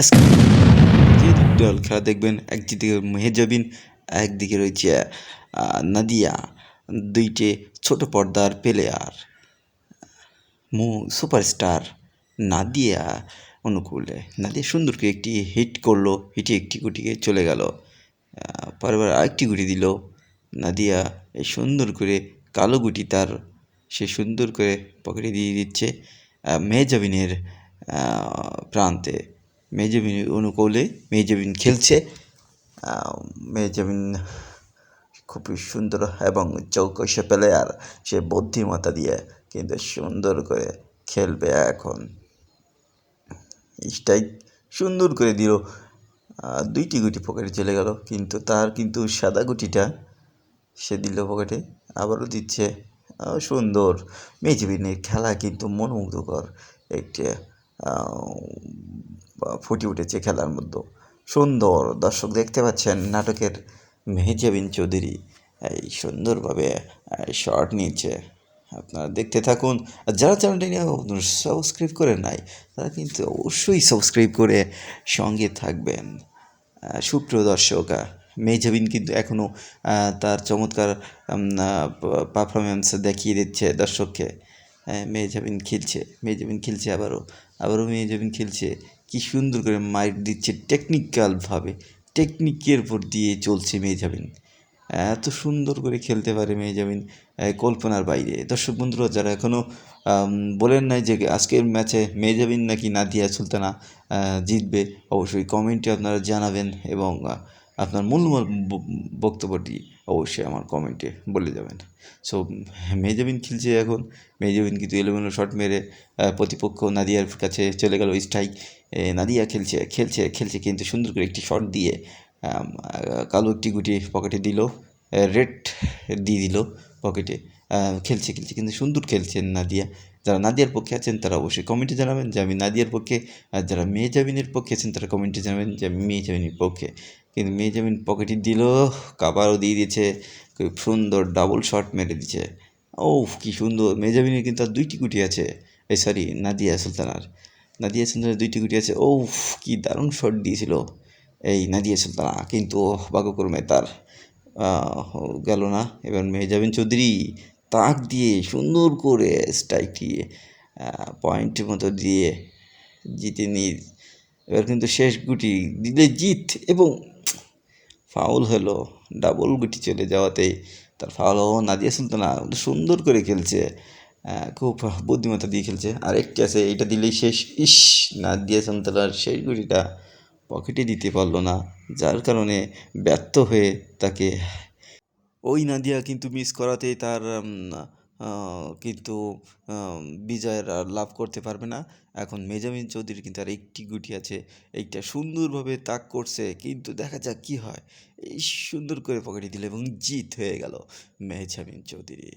আজকে দল খেলা দেখবেন একদিকে মেহেজাবিন একদিকে রয়েছে নাদিয়া, দুইটে ছোট পর্দার প্লেয়ার মু সুপারস্টার নাদিয়া অনুকূলে। নাদিয়া সুন্দর করে একটি হিট করল হিটে একটি গুটিকে চলে গেল পরের আরেকটি গুটি দিল। নাদিয়া এই সুন্দর করে কালো গুটি তার, সে সুন্দর করে পকেটে দিয়ে দিচ্ছে মেহজাবিনের প্রান্তে। মেহজাবিন অনুকূলে মেহজাবিন খেলছে। আহ, মেহজাবিন খুবই সুন্দর এবং চৌকসে প্লেয়ার সে বুদ্ধিমত্তা দিয়ে কিন্তু সুন্দর করে খেলবে এখন। স্ট্রাইক সুন্দর করে দিল। দুইটি গুটি পকেটে চলে গেল কিন্তু তার কিন্তু সাদা গুটিটা সে দিল পকেটে আবারও দিচ্ছে। সুন্দর। মেজবিনের খেলা কিন্তু মনোমুগ্ধকর একটি ফুটে উঠেছে খেলার মধ্যে। সুন্দর। দর্শক দেখতে পাচ্ছেন নাটকের মেহজাবিন চৌধুরী এই সুন্দরভাবে শর্ট নিয়েছে। আপনারা দেখতে থাকুন। আর যারা চ্যানেলটি নিয়ে সাবস্ক্রাইব করে নাই, তারা কিন্তু অবশ্যই সাবস্ক্রাইব করে সঙ্গে থাকবেন। সুপ্রিয় দর্শক মেহজাবিন কিন্তু এখনও তার চমৎকার পারফরমেন্স দেখিয়ে দিচ্ছে দর্শককে। মেহজাবিন খেলছে মেহজাবিন খেলছে আবারও আবারও মেহজাবিন খেলছে। কি সুন্দর করে মাইট দিচ্ছে টেকনিক্যালভাবে টেকনিকের উপর দিয়ে চলছে মেহজাবিন এত সুন্দর করে খেলতে পারে মেহজাবিন আহ, কল্পনার বাইরে। দর্শক বন্ধুরা যারা এখনও বলেন নাই যে আজকের ম্যাচে মেহজাবিন নাকি নাদিয়া সুলতানা জিতবে অবশ্যই কমেন্টে আপনারা জানাবেন এবং আপনার মূল্যবান বক্তব্যটি অবশ্যই আমার কমেন্টে বলে যাবেন সো মেহজাবিন খেলছে এখন। মেহজাবিন কিন্তু এলোমেলো শট মেরে প্রতিপক্ষ নাদিয়ার কাছে চলে গেল স্ট্রাইক নাদিয়া খেলছে খেলছে খেলছে কিন্তু সুন্দর করে একটি শট দিয়ে কালো একটি গুটি পকেটে দিল রেড দিয়ে দিল পকেটে খেলছে খেলছে কিন্তু সুন্দর খেলছেন নাদিয়া। যারা নাদিয়ার পক্ষে আছেন তারা অবশ্যই কমেন্টে জানাবেন যে আমি নাদিয়ার পক্ষে, আর যারা জামিনের পক্ষে আছেন তারা কমেন্টে জানাবেন যে আমি মেয়ে জামিনের পক্ষে। কিন্তু মেহজাবিন পকেটে দিল কাবারও দিয়ে দিয়েছে, খুব সুন্দর ডাবল শট মেরে দিচ্ছে ও কি সুন্দর মেহজাবিনের কিন্তু আর দুইটি গুটি আছে। এই সরি নাদিয়া সুলতানার। নাদিয়া সুলতানার দুইটি গুটি আছে। ও কি দারুণ শট দিয়েছিল। এই নাদিয়া সুলতানা, কিন্তু ভাগ্যক্রমে তার গেল না। এবার মেহজাবিন চৌধুরী তাক দিয়ে সুন্দর করে স্ট্রাইকটি পয়েন্টের মতো দিয়ে জিতে নিয়ে, এবার কিন্তু শেষ গুটি দিলে জিত এবং ফাউল হলো ডাবল গুটি চলে যাওয়াতেই তার ফাউল হওয়া নাদিয়া সুলতানা সুন্দর করে খেলছে খুব বুদ্ধিমত্তা দিয়ে খেলছে। আর একটি আছে, এটা দিলেই শেষ। ইস নাদিয়া সুলতানার শেষ গুটিটা পকেটে দিতে পারল না, যার কারণে ব্যর্থ হয়ে তাকে ওই নাদিয়া কিন্তু মিস করাতেই তার কিন্তু বিজয় লাভ করতে পারবে না। এখন মেজামিন চৌধুরী কিন্তু আর একটি গুটি আছে, এইটা সুন্দরভাবে তাক করছে, কিন্তু দেখা যাক কি হয়। এই সুন্দর করে পকেটে দিল এবং জিত হয়ে গেল মেহজামিন চৌধুরী।